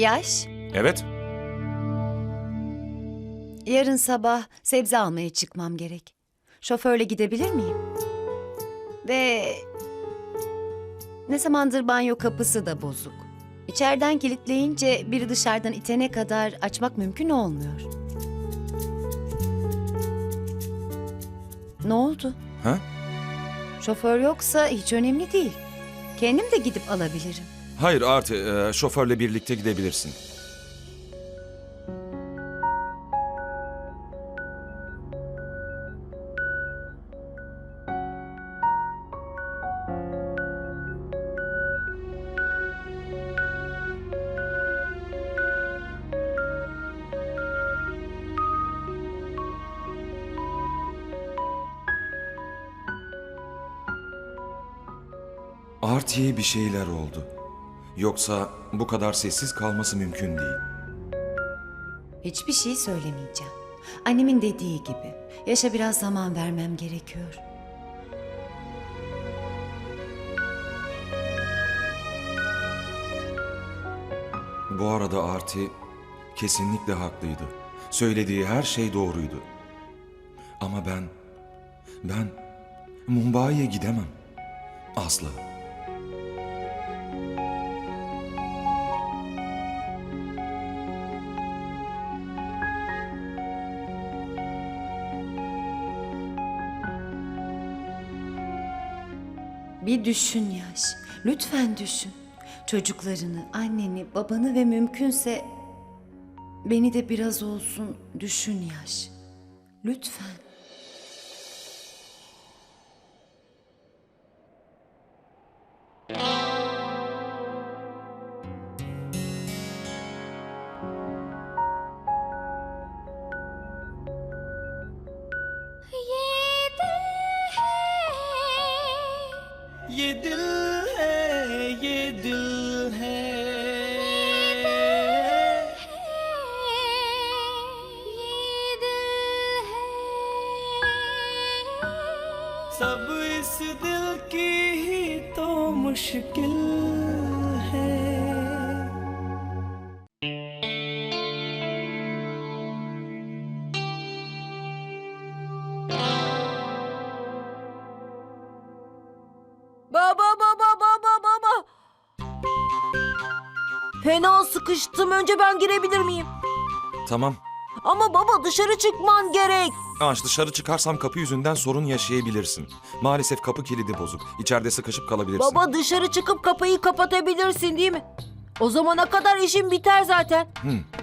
Yaş, Evet. yarın sabah sebze almaya çıkmam gerek. Şoförle gidebilir miyim? Ve ne zamandır banyo kapısı da bozuk. İçeriden kilitleyince biri dışarıdan itene kadar açmak mümkün olmuyor. Ne oldu? Ha? Şoför yoksa hiç önemli değil. Kendim de gidip alabilirim. Hayır Artı, e, şoförle birlikte gidebilirsin. Artie'ye bir şeyler oldu. Yoksa bu kadar sessiz kalması mümkün değil. Hiçbir şey söylemeyeceğim. Annemin dediği gibi. Yaşa biraz zaman vermem gerekiyor. Bu arada Arti kesinlikle haklıydı. Söylediği her şey doğruydu. Ama ben, ben Mumbai'ye gidemem. Asla. Bir düşün Yaş. Lütfen düşün. Çocuklarını, anneni, babanı ve mümkünse beni de biraz olsun düşün Yaş. Lütfen. Fena sıkıştım. Önce ben girebilir miyim? Tamam. Ama baba dışarı çıkman gerek. Anş dışarı çıkarsam kapı yüzünden sorun yaşayabilirsin. Maalesef kapı kilidi bozuk. İçeride sıkışıp kalabilirsin. Baba dışarı çıkıp kapıyı kapatabilirsin değil mi? O zamana kadar işim biter zaten. Hı.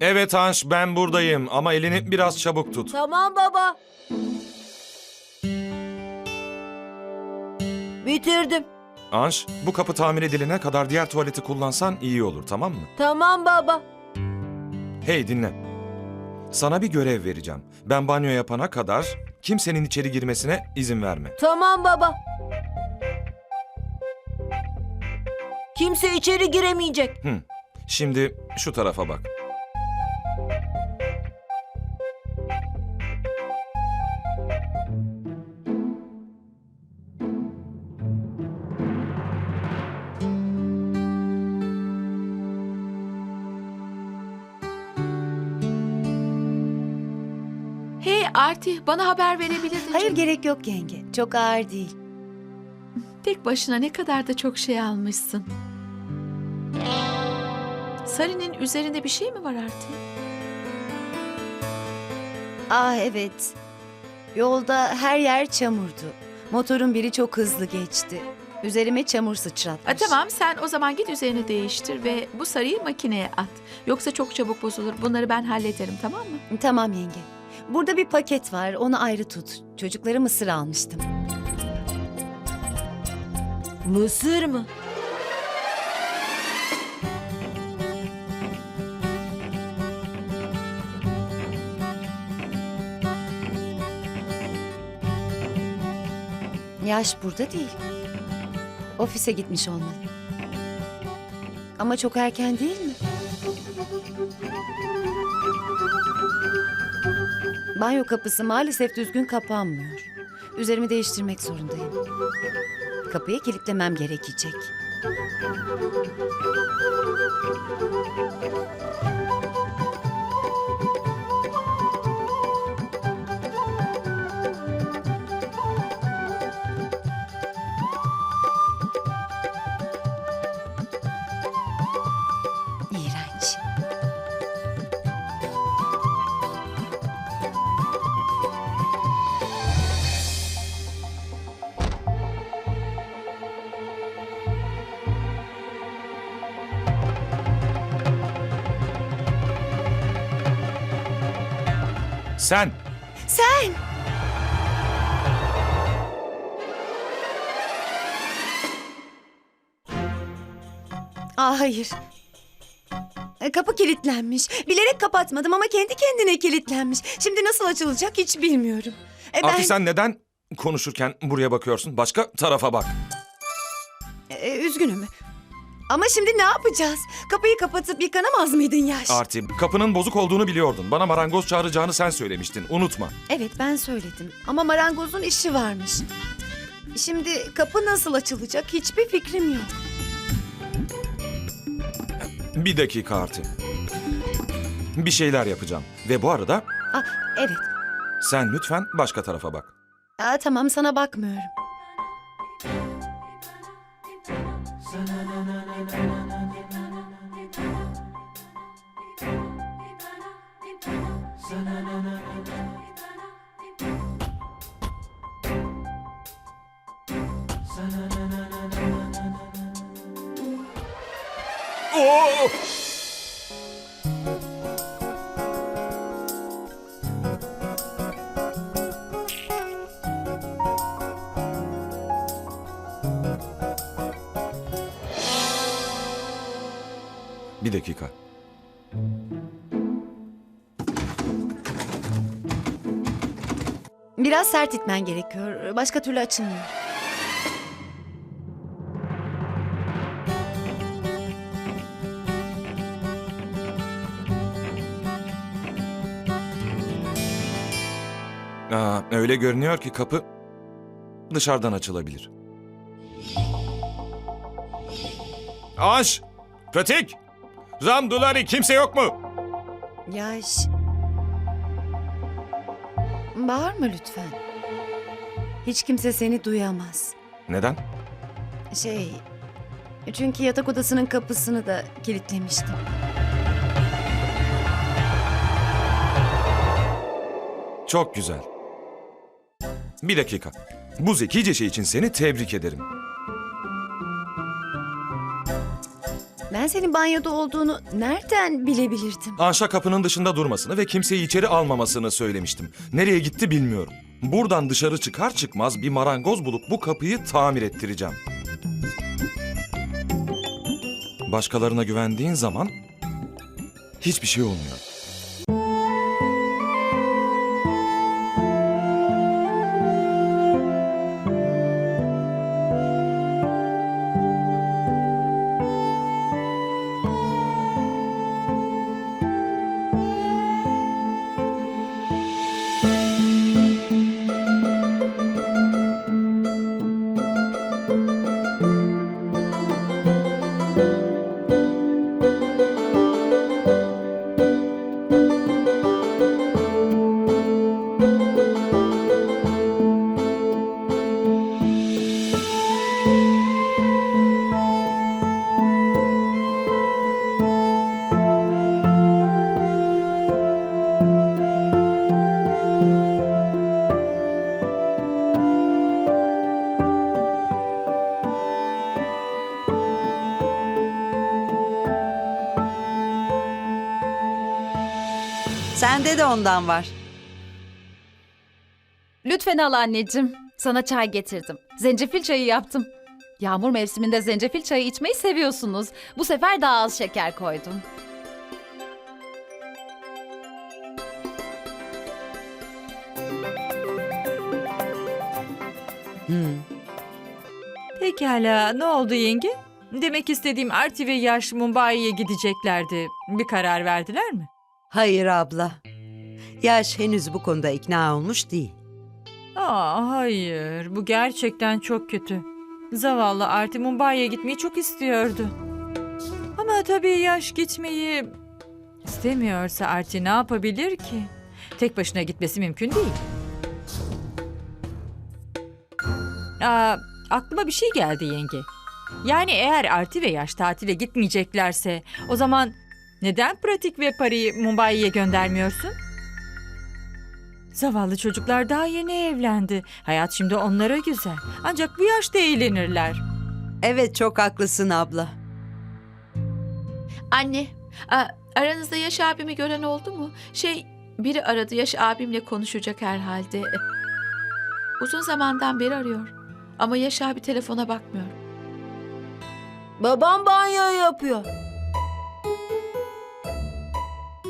Evet Anş ben buradayım ama elini biraz çabuk tut. Tamam baba. Bitirdim. Anş bu kapı tamir edilene kadar diğer tuvaleti kullansan iyi olur tamam mı? Tamam baba. Hey dinle. Sana bir görev vereceğim. Ben banyo yapana kadar kimsenin içeri girmesine izin verme. Tamam baba. Kimse içeri giremeyecek. Hı. Şimdi şu tarafa bak. Arti, bana haber verebilirdin. Hayır canım. gerek yok yenge. Çok ağır değil. Tek başına ne kadar da çok şey almışsın. Sarı'nın üzerinde bir şey mi var Arti? Ah evet. Yolda her yer çamurdu. Motorun biri çok hızlı geçti. Üzerime çamur sıçratmış. tamam sen o zaman git üzerini değiştir ve bu sarıyı makineye at. Yoksa çok çabuk bozulur. Bunları ben hallederim tamam mı? Tamam yenge. Burada bir paket var. Onu ayrı tut. Çocuklara mısır almıştım. Mısır mı? Yaş burada değil. Ofise gitmiş olmalı. Ama çok erken değil mi? Banyo kapısı maalesef düzgün kapanmıyor. Üzerimi değiştirmek zorundayım. Kapıyı kilitlemem gerekecek. Sen Sen! Aa, hayır. E, Kapı kilitlenmiş. Bilerek kapatmadım ama kendi kendine kilitlenmiş. Şimdi nasıl açılacak hiç bilmiyorum. E, ben... Artık sen neden konuşurken buraya bakıyorsun? Başka tarafa bak. E, üzgünüm. Ama şimdi ne yapacağız? Kapıyı kapatıp yıkanamaz mıydın Yaş? Arti, kapının bozuk olduğunu biliyordun. Bana marangoz çağıracağını sen söylemiştin. Unutma. Evet ben söyledim ama marangozun işi varmış. Şimdi kapı nasıl açılacak hiçbir fikrim yok. Bir dakika Arti. Bir şeyler yapacağım. Ve bu arada Aa, evet. sen lütfen başka tarafa bak. Aa, tamam sana bakmıyorum. na na dakika. Biraz sert itmen gerekiyor. Başka türlü açılmıyor. Aa, öyle görünüyor ki kapı dışarıdan açılabilir. Aş! Pratik! Ram Dulari kimse yok mu? Yaş. Bağırma lütfen. Hiç kimse seni duyamaz. Neden? Şey... Çünkü yatak odasının kapısını da kilitlemiştim. Çok güzel. Bir dakika. Bu zekice şey için seni tebrik ederim. Ben senin banyoda olduğunu nereden bilebilirdim? Anşa kapının dışında durmasını ve kimseyi içeri almamasını söylemiştim. Nereye gitti bilmiyorum. Buradan dışarı çıkar çıkmaz bir marangoz bulup bu kapıyı tamir ettireceğim. Başkalarına güvendiğin zaman hiçbir şey olmuyor. Sende de ondan var. Lütfen al anneciğim. Sana çay getirdim. Zencefil çayı yaptım. Yağmur mevsiminde zencefil çayı içmeyi seviyorsunuz. Bu sefer daha az şeker koydum. Pekala ne oldu yenge? Demek istediğim Arti ve Yaş Mumbai'ye gideceklerdi. Bir karar verdiler mi? Hayır abla. Yaş henüz bu konuda ikna olmuş değil. Aa hayır bu gerçekten çok kötü. Zavallı Arti Mumbai'ye gitmeyi çok istiyordu. Ama tabii Yaş gitmeyi istemiyorsa Arti ne yapabilir ki? Tek başına gitmesi mümkün değil. Aa, aklıma bir şey geldi yenge. Yani eğer Arti ve Yaş tatile gitmeyeceklerse o zaman neden Pratik ve Pari'yi Mumbai'ye göndermiyorsun? Zavallı çocuklar daha yeni evlendi. Hayat şimdi onlara güzel. Ancak bu yaşta eğlenirler. Evet çok haklısın abla. Anne, a- aranızda Yaş abimi gören oldu mu? Şey, biri aradı Yaş abimle konuşacak herhalde. Uzun zamandan beri arıyor. Ama Yaş abi telefona bakmıyor. Babam banyo yapıyor.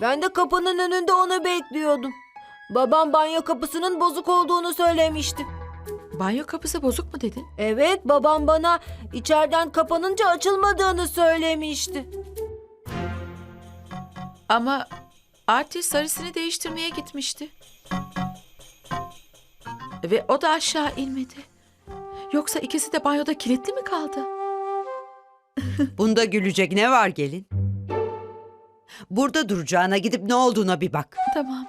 Ben de kapının önünde onu bekliyordum. Babam banyo kapısının bozuk olduğunu söylemişti. Banyo kapısı bozuk mu dedin? Evet, babam bana içeriden kapanınca açılmadığını söylemişti. Ama artist sarısını değiştirmeye gitmişti. Ve o da aşağı inmedi. Yoksa ikisi de banyoda kilitli mi kaldı? Bunda gülecek ne var gelin? Burada duracağına gidip ne olduğuna bir bak. Tamam.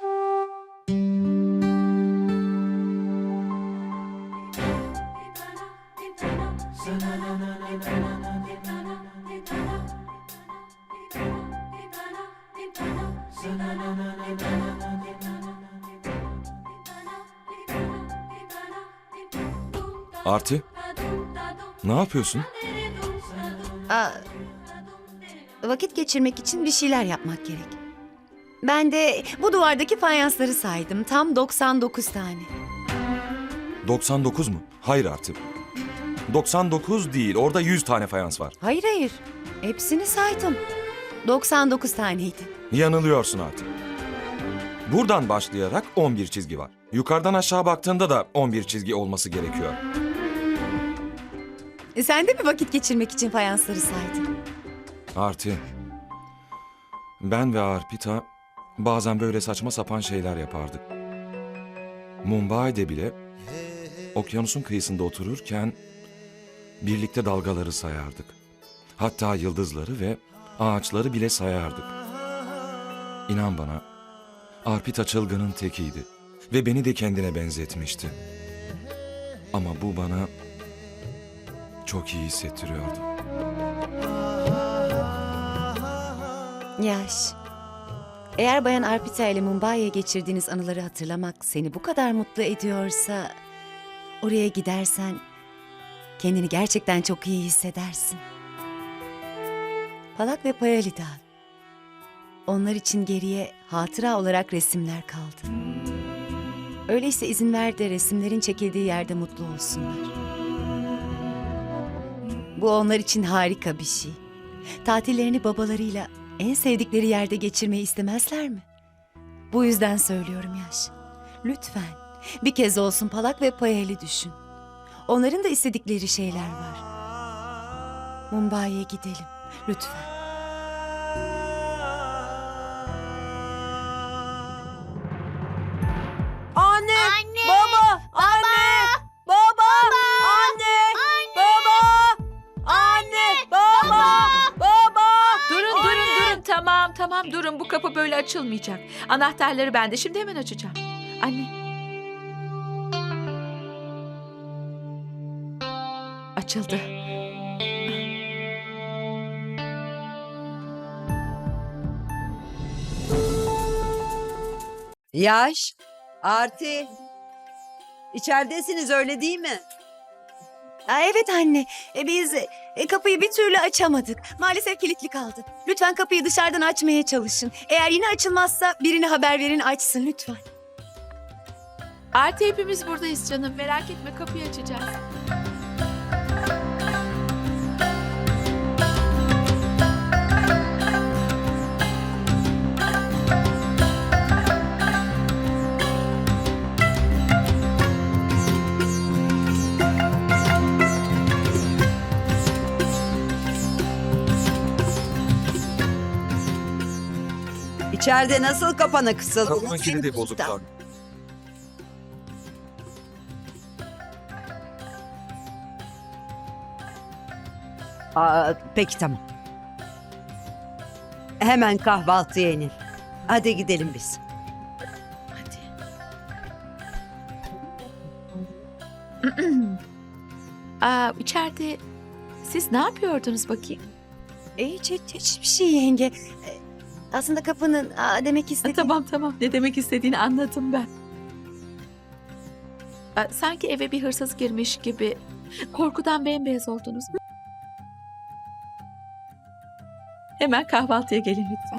Arti, ne yapıyorsun? Vakit geçirmek için bir şeyler yapmak gerek. Ben de bu duvardaki fayansları saydım. Tam 99 tane. 99 mu? Hayır Arti. 99 değil, orada 100 tane fayans var. Hayır hayır. Hepsini saydım. 99 taneydi. Yanılıyorsun Arti. Buradan başlayarak 11 çizgi var. Yukarıdan aşağı baktığında da 11 çizgi olması gerekiyor. Sen de mi vakit geçirmek için fayansları saydın? Arti. Ben ve Arpita bazen böyle saçma sapan şeyler yapardık. Mumbai'de bile okyanusun kıyısında otururken birlikte dalgaları sayardık. Hatta yıldızları ve ağaçları bile sayardık. İnan bana, Arpita çılgının tekiydi ve beni de kendine benzetmişti. Ama bu bana çok iyi hissettiriyordu. Yaş. Eğer Bayan Arpita ile Mumbai'ye geçirdiğiniz anıları hatırlamak seni bu kadar mutlu ediyorsa... ...oraya gidersen kendini gerçekten çok iyi hissedersin. Palak ve Payalida. Onlar için geriye hatıra olarak resimler kaldı. Öyleyse izin ver de resimlerin çekildiği yerde mutlu olsunlar. Bu onlar için harika bir şey. Tatillerini babalarıyla en sevdikleri yerde geçirmeyi istemezler mi? Bu yüzden söylüyorum Yaş. Lütfen bir kez olsun Palak ve Payel'i düşün. Onların da istedikleri şeyler var. Mumbai'ye gidelim lütfen. Tamam durun bu kapı böyle açılmayacak. Anahtarları bende şimdi hemen açacağım. Anne. Açıldı. Yaş, Arti. İçeridesiniz öyle değil mi? Evet anne. E, biz e, kapıyı bir türlü açamadık. Maalesef kilitli kaldı. Lütfen kapıyı dışarıdan açmaya çalışın. Eğer yine açılmazsa birini haber verin açsın lütfen. Arti hepimiz buradayız canım. Merak etme kapıyı açacağız. İçeride nasıl kapana kısıldı? Kapının kilidi bozuk. Tanrım. Aa, peki tamam. Hemen kahvaltıya inil. Hadi gidelim biz. Hadi. Aa, içeride siz ne yapıyordunuz bakayım? Hiç, hiç, hiçbir şey yenge. E, aslında kapının aa, demek Ha, istediğim... tamam tamam ne demek istediğini anladım ben. Aa, sanki eve bir hırsız girmiş gibi korkudan bembeyaz oldunuz. Hemen kahvaltıya gelin lütfen.